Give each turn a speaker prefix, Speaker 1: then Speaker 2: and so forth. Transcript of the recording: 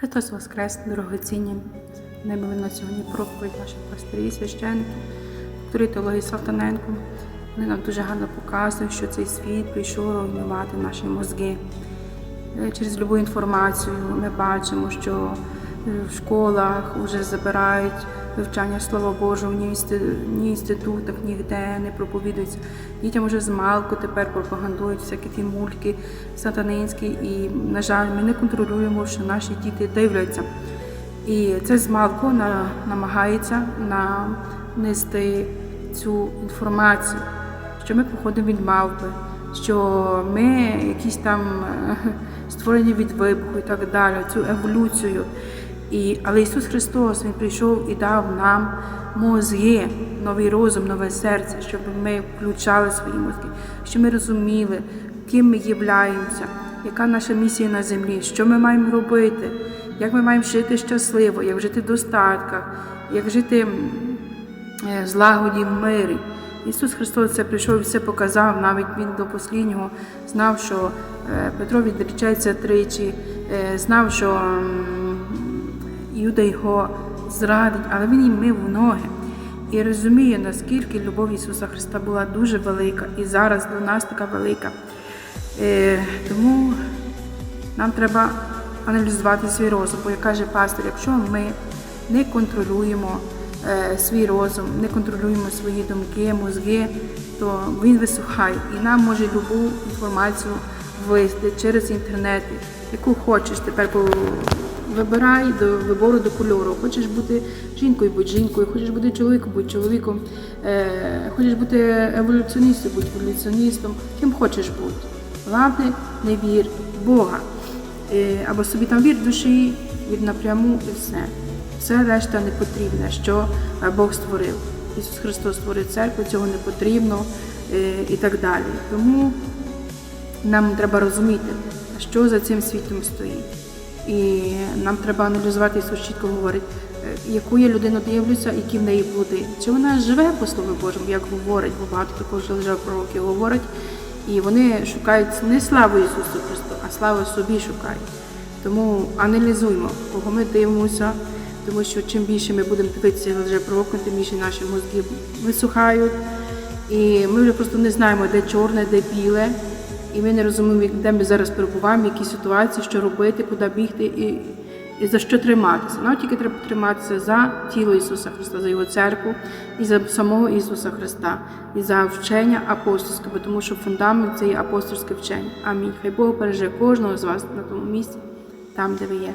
Speaker 1: Христос Воскрес, дорогоцінні. Небили на сьогодні проповідь наших пастирів, священників, теології Салтаненко. Вони нам дуже гарно показують, що цей світ прийшов руйнувати наші мозги. Е, Через любу інформацію ми бачимо, що в школах вже забирають вивчання Слова Божого, ні інсти- інститутах, ніде не проповідується. Дітям вже з малку тепер пропагандують всякі ті мульки сатанинські, і, на жаль, ми не контролюємо, що наші діти дивляться. І це з малку на, намагається нам нести цю інформацію, що ми походимо від мавпи, що ми якісь там е, створені від вибуху і так далі, цю еволюцію. І, але Ісус Христос Він прийшов і дав нам мозги, новий розум, нове серце, щоб ми включали свої мозки, щоб ми розуміли, ким ми являємося, яка наша місія на землі, що ми маємо робити, як ми маємо жити щасливо, як жити в достатках, як жити е, злагоді в мирі. Ісус Христос це прийшов і все показав, навіть Він до останнього знав, що е, Петро відречається тричі, е, знав, що Юда його зрадить, але він їм мив ноги. І розуміє, наскільки любов Ісуса Христа була дуже велика, і зараз до нас така велика. Е, Тому нам треба аналізувати свій розум. Бо як каже пастор, якщо ми не контролюємо е, свій розум, не контролюємо свої думки, мозги, то він висухає. І нам може любу інформацію ввести через інтернет, яку хочеш тепер. Вибирай до вибору до кольору. Хочеш бути жінкою, будь жінкою, хочеш бути чоловіком, будь чоловіком, е, хочеш бути еволюціоністом, будь еволюціоністом, ким хочеш бути. Головне, не вір в Бога. Е, або собі там вір душі, вір напряму і все. Все решта не потрібне, що е, Бог створив. Ісус Христос створив церкву, цього не потрібно і так далі. Тому нам треба розуміти, що за цим світом стоїть. І нам треба аналізувати, Ісус чітко говорить, е, яку я людину дивлюся, які в неї плоди. Чи вона живе по Слову Божому, як говорить, бо багато також вже пророків говорять, і вони шукають не славу Ісусу Христу, а славу собі шукають. Тому аналізуємо, кого ми дивимося, тому що чим більше ми будемо дивитися вже пророком, тим більше наші мозки висухають. І ми вже просто не знаємо, де чорне, де біле. І ми не розуміємо, де ми зараз перебуваємо, в якій ситуації, що робити, куди бігти і, і за що триматися. Нам тільки треба триматися за тіло Ісуса Христа, за Його церкву і за самого Ісуса Христа, і за вчення апостольське, тому що фундамент це є апостольське вчення. Амінь. Хай Бог береже кожного з вас на тому місці, там, де ви є.